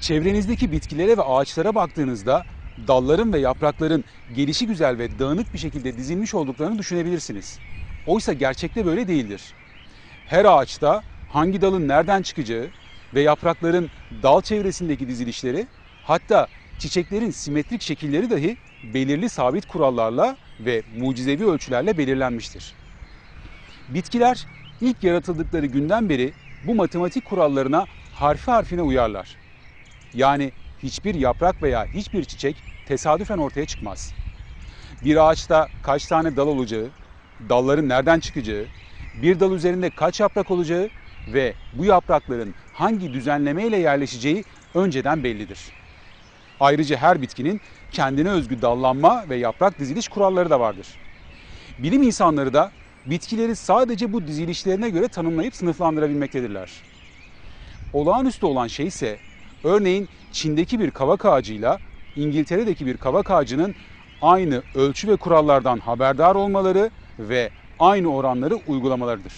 Çevrenizdeki bitkilere ve ağaçlara baktığınızda dalların ve yaprakların gelişi güzel ve dağınık bir şekilde dizilmiş olduklarını düşünebilirsiniz. Oysa gerçekte böyle değildir. Her ağaçta hangi dalın nereden çıkacağı ve yaprakların dal çevresindeki dizilişleri hatta çiçeklerin simetrik şekilleri dahi belirli sabit kurallarla ve mucizevi ölçülerle belirlenmiştir. Bitkiler ilk yaratıldıkları günden beri bu matematik kurallarına harfi harfine uyarlar. Yani hiçbir yaprak veya hiçbir çiçek tesadüfen ortaya çıkmaz. Bir ağaçta kaç tane dal olacağı, dalların nereden çıkacağı, bir dal üzerinde kaç yaprak olacağı ve bu yaprakların hangi düzenlemeyle yerleşeceği önceden bellidir. Ayrıca her bitkinin kendine özgü dallanma ve yaprak diziliş kuralları da vardır. Bilim insanları da bitkileri sadece bu dizilişlerine göre tanımlayıp sınıflandırabilmektedirler. Olağanüstü olan şey ise örneğin Çin'deki bir kavak ağacıyla İngiltere'deki bir kavak ağacının aynı ölçü ve kurallardan haberdar olmaları ve aynı oranları uygulamalarıdır.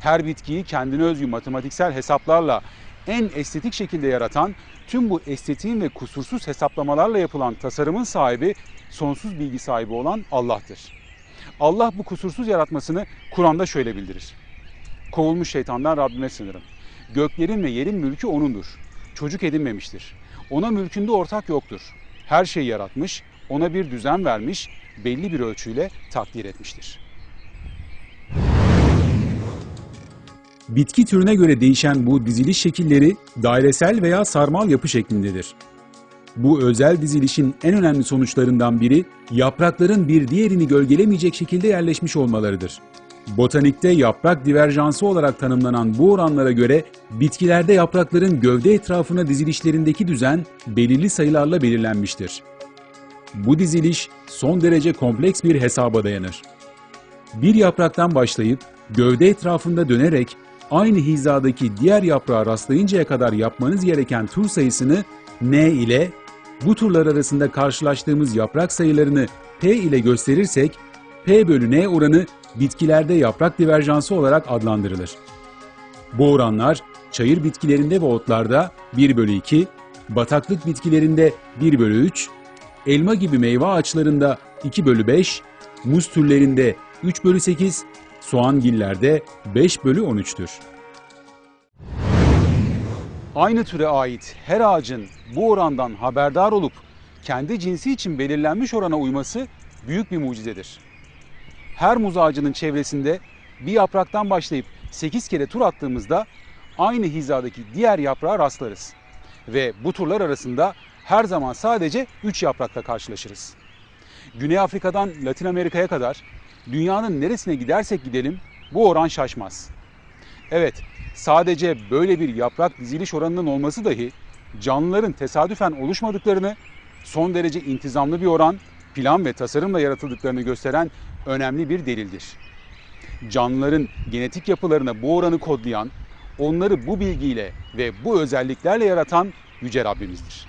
Her bitkiyi kendine özgü matematiksel hesaplarla en estetik şekilde yaratan, tüm bu estetiğin ve kusursuz hesaplamalarla yapılan tasarımın sahibi, sonsuz bilgi sahibi olan Allah'tır. Allah bu kusursuz yaratmasını Kur'an'da şöyle bildirir. Kovulmuş şeytandan Rabbime sınırım. Göklerin ve yerin mülkü O'nundur. Çocuk edinmemiştir. Ona mülkünde ortak yoktur. Her şeyi yaratmış, ona bir düzen vermiş, belli bir ölçüyle takdir etmiştir. Bitki türüne göre değişen bu diziliş şekilleri dairesel veya sarmal yapı şeklindedir. Bu özel dizilişin en önemli sonuçlarından biri yaprakların bir diğerini gölgelemeyecek şekilde yerleşmiş olmalarıdır. Botanikte yaprak diverjansı olarak tanımlanan bu oranlara göre bitkilerde yaprakların gövde etrafına dizilişlerindeki düzen belirli sayılarla belirlenmiştir. Bu diziliş son derece kompleks bir hesaba dayanır. Bir yapraktan başlayıp gövde etrafında dönerek aynı hizadaki diğer yaprağa rastlayıncaya kadar yapmanız gereken tur sayısını N ile bu turlar arasında karşılaştığımız yaprak sayılarını P ile gösterirsek P bölü N oranı bitkilerde yaprak diverjansı olarak adlandırılır. Bu oranlar çayır bitkilerinde ve otlarda 1 bölü 2, bataklık bitkilerinde 1 bölü 3, elma gibi meyve ağaçlarında 2 bölü 5, muz türlerinde 3 bölü 8, soğangillerde 5 bölü 13'tür. Aynı türe ait her ağacın bu orandan haberdar olup kendi cinsi için belirlenmiş orana uyması büyük bir mucizedir. Her muz ağacının çevresinde bir yapraktan başlayıp 8 kere tur attığımızda aynı hizadaki diğer yaprağa rastlarız. Ve bu turlar arasında her zaman sadece 3 yaprakla karşılaşırız. Güney Afrika'dan Latin Amerika'ya kadar dünyanın neresine gidersek gidelim bu oran şaşmaz. Evet, sadece böyle bir yaprak diziliş oranının olması dahi canlıların tesadüfen oluşmadıklarını, son derece intizamlı bir oran, plan ve tasarımla yaratıldıklarını gösteren önemli bir delildir. Canlıların genetik yapılarına bu oranı kodlayan, onları bu bilgiyle ve bu özelliklerle yaratan Yüce Rabbimizdir.